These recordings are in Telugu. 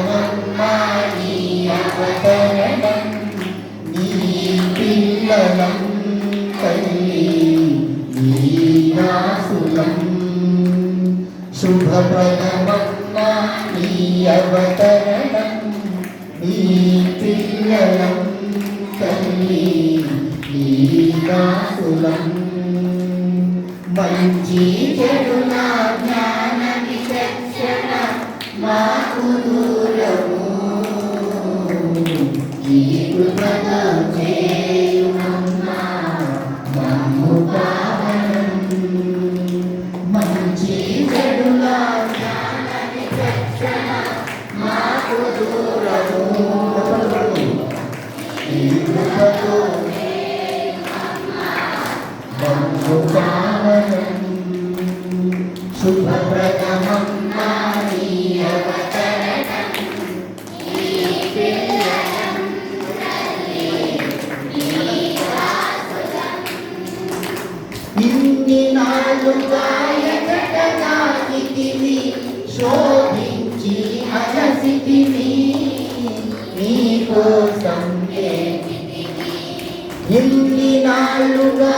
శుభప్రదమమ్మాని అవతరణం నీ పిల్లలం తల్లి నీనాసులం శుభప్రదమమ్మా నీ అవతరణం నీ పిల్లలం తల్లి నీనాసులం మంచి చెడుల జ్ఞాన విచక్షణ మాకు దూరము ఈ కృపను చేయుమమ్మా మమ్ము పావనం మంచి చెడుల జ్ఞాన విచక్షణ మాకు దూరము ఇన్ని నాలుగా శోభించి అలసితివి నీకోసం ఇన్ని నాలుగా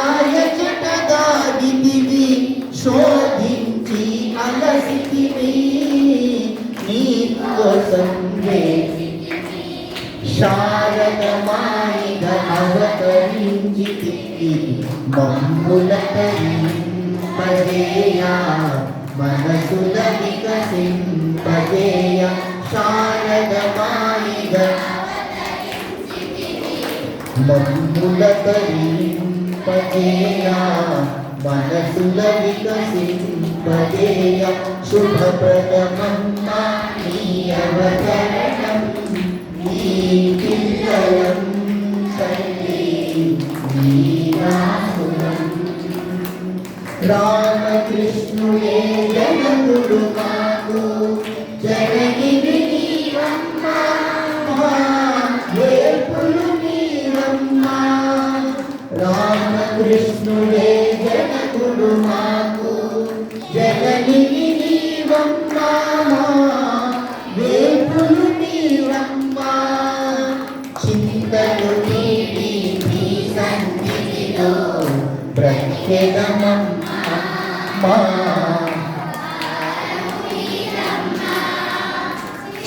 శోధించి అలసితివి నీకోసం శారదమాయిగ అవతరించితివి మమ్ముల తరింపజేయా మనసుల వికసింపజేయ శారదమాయిగ మమ్ముల తరింపజేయా మనసుల వికసింపజేయ శుభప్రదమమ్మా నీ అవతరణం రామకృష్ణుడే జగదుడు మాకు జగగిరి నీవమ్మా. వేపులు రామకృష్ణుడే జగదుడు మాకు. జగగిరి నీవమ్మా. వేపులు నీవమ్మా. చింతలు నీ సన్నిధిలో.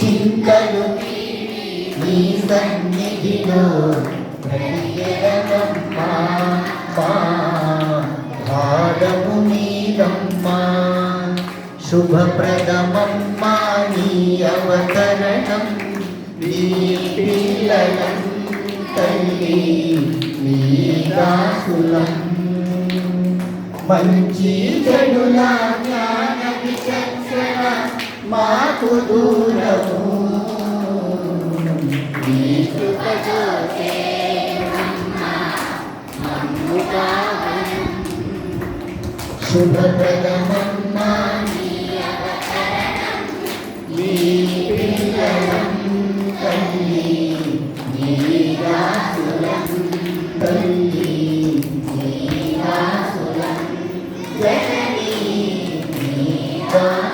చింతలు నీ సన్నిధిలో భారము నీదమ్మా శుభప్రదమమ్మా నీ అవతరణం. నీ పిల్లలం తల్లి నీ దాసులం. మంచి చెడుల జ్ఞాన విచక్షణ మాకు దూరము. నీ శుభప్రదమ 자.